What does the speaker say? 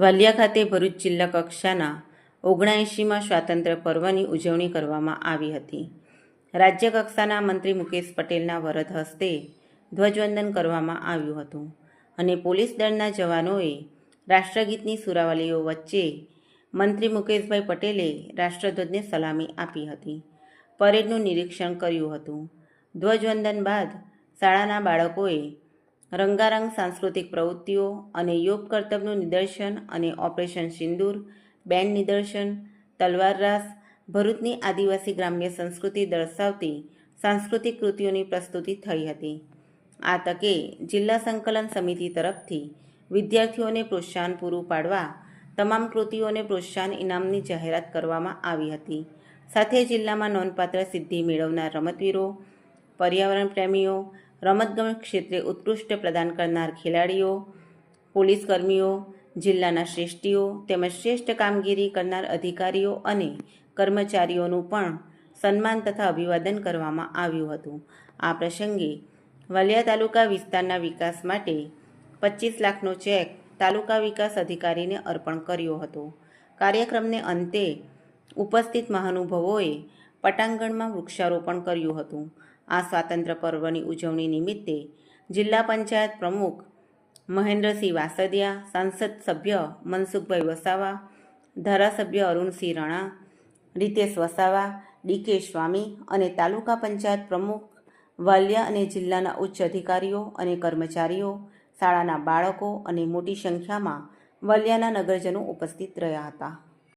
વાલિયા ખાતે ભરૂચ જિલ્લા કક્ષાના ઓગણએંશીમાં સ્વાતંત્ર્ય પર્વની ઉજવણી કરવામાં આવી હતી. રાજ્ય કક્ષાના મંત્રી મુકેશ પટેલના વરદ હસ્તે ધ્વજવંદન કરવામાં આવ્યું હતું અને પોલીસ દળના જવાનોએ રાષ્ટ્રગીતની સુરાવલીઓ વચ્ચે મંત્રી મુકેશભાઈ પટેલે રાષ્ટ્રધ્વજને સલામી આપી હતી. પરેડનું નિરીક્ષણ કર્યું હતું. ધ્વજવંદન બાદ શાળાના બાળકોએ રંગારંગ સાંસ્કૃતિક પ્રવૃત્તિઓ અને યોગ કર્તવ્યનું નિદર્શન અને ઓપરેશન સિંદૂર, બેન્ડ નિદર્શન, તલવાર રાસ, ભરૂચની આદિવાસી ગ્રામ્ય સંસ્કૃતિ દર્શાવતી સાંસ્કૃતિક કૃતિઓની પ્રસ્તુતિ થઈ હતી. આ તકે જિલ્લા સંકલન સમિતિ તરફથી વિદ્યાર્થીઓને પ્રોત્સાહન પૂરું પાડવા તમામ કૃતિઓને પ્રોત્સાહન ઇનામની જાહેરાત કરવામાં આવી હતી. સાથે જિલ્લામાં નોંધપાત્ર સિદ્ધિ મેળવનાર રમતવીરો, પર્યાવરણ પ્રેમીઓ રમતગમત ક્ષેત્રે ઉત્કૃષ્ટ પ્રદાન કરનાર ખેલાડીઓ પોલીસ કર્મીઓ જિલ્લાના શ્રેષ્ઠીઓ તેમજ શ્રેષ્ઠ કામગીરી કરનાર અધિકારીઓ અને કર્મચારીઓનું પણ સન્માન તથા અભિવાદન કરવામાં આવ્યું હતું. આ પ્રસંગે વાલિયા તાલુકા વિસ્તારના વિકાસ માટે પચીસ લાખનો ચેક તાલુકા વિકાસ અધિકારીને અર્પણ કર્યો હતો. કાર્યક્રમને અંતે ઉપસ્થિત મહાનુભાવોએ પટાંગણમાં વૃક્ષારોપણ કર્યું હતું. આ સ્વાતંત્ર્ય પર્વની ઉજવણી નિમિત્તે જિલ્લા પંચાયત પ્રમુખ મહેન્દ્રસિંહ વાસદિયા, સાંસદ સભ્ય મનસુખભાઈ વસાવા, ધારાસભ્ય અરુણસિંહ રણા, રીતેશ વસાવા, ડીકે સ્વામી અને તાલુકા પંચાયત પ્રમુખ, વાલિયા અને જિલ્લાના ઉચ્ચ અધિકારીઓ અને કર્મચારીઓ, શાળાના બાળકો અને મોટી સંખ્યામાં વલિયાના નગરજનો ઉપસ્થિત રહ્યા હતા.